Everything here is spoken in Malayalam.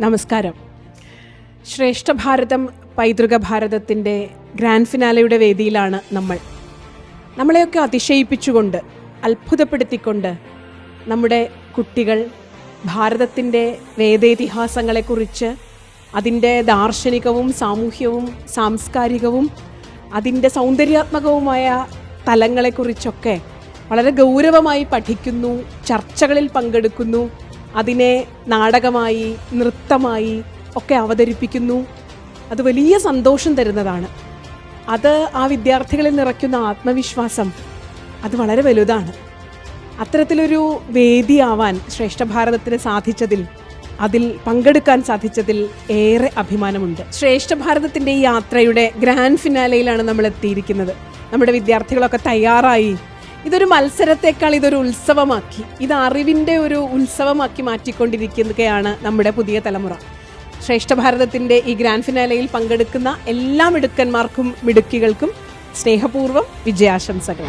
നമസ്കാരം. ശ്രേഷ്ഠ ഭാരതം പൈതൃക ഭാരതത്തിന്റെ ഗ്രാൻഡ് ഫിനാലയുടെ വേദിയിലാണ് നമ്മൾ. നമ്മളെയൊക്കെ അതിശയിപ്പിച്ചുകൊണ്ട് അത്ഭുതപ്പെടുത്തിക്കൊണ്ട് നമ്മുടെ കുട്ടികൾ ഭാരതത്തിന്റെ വേദേതിഹാസങ്ങളെക്കുറിച്ച് അതിന്റെ ദാർശനികവും സാമൂഹ്യവും സാംസ്കാരികവും അതിന്റെ സൗന്ദര്യാത്മകവുമായ തലങ്ങളെക്കുറിച്ചൊക്കെ വളരെ ഗൗരവമായി പഠിക്കുന്നു ചർച്ചകളിൽ പങ്കെടുക്കുന്നു അതിനെ നാടകമായി നൃത്തമായി ഒക്കെ അവതരിപ്പിക്കുന്നു. അത് വലിയ സന്തോഷം തരുന്നതാണ്. അത് ആ വിദ്യാർത്ഥികളിൽ നിറയ്ക്കുന്ന ആത്മവിശ്വാസം അത് വളരെ വലുതാണ്. അത്തരത്തിലൊരു വേദിയാവാൻ ശ്രേഷ്ഠ ഭാരതത്തിന് സാധിച്ചതിൽ അതിൽ പങ്കെടുക്കാൻ സാധിച്ചതിൽ ഏറെ അഭിമാനമുണ്ട്. ശ്രേഷ്ഠ ഭാരതത്തിന്റെ ഈ യാത്രയുടെ ഗ്രാൻഡ് ഫിനാലയിലാണ് നമ്മൾ എത്തിയിരിക്കുന്നത്. നമ്മുടെ വിദ്യാർത്ഥികളൊക്കെ തയ്യാറായി ഇതൊരു മത്സരത്തെക്കാൾ ഇതൊരു ഉത്സവമാക്കി. ഇത് അറിവിന്റെ ഒരു ഉത്സവമാക്കി മാറ്റിക്കൊണ്ടിരിക്കുകയാണ് നമ്മുടെ പുതിയ തലമുറ. ശ്രേഷ്ഠ ഭാരതത്തിന്റെ ഈ ഗ്രാൻഡ് ഫിനാലയിൽ പങ്കെടുക്കുന്ന എല്ലാ മിടുക്കന്മാർക്കും മിടുക്കികൾക്കും സ്നേഹപൂർവം വിജയാശംസകൾ.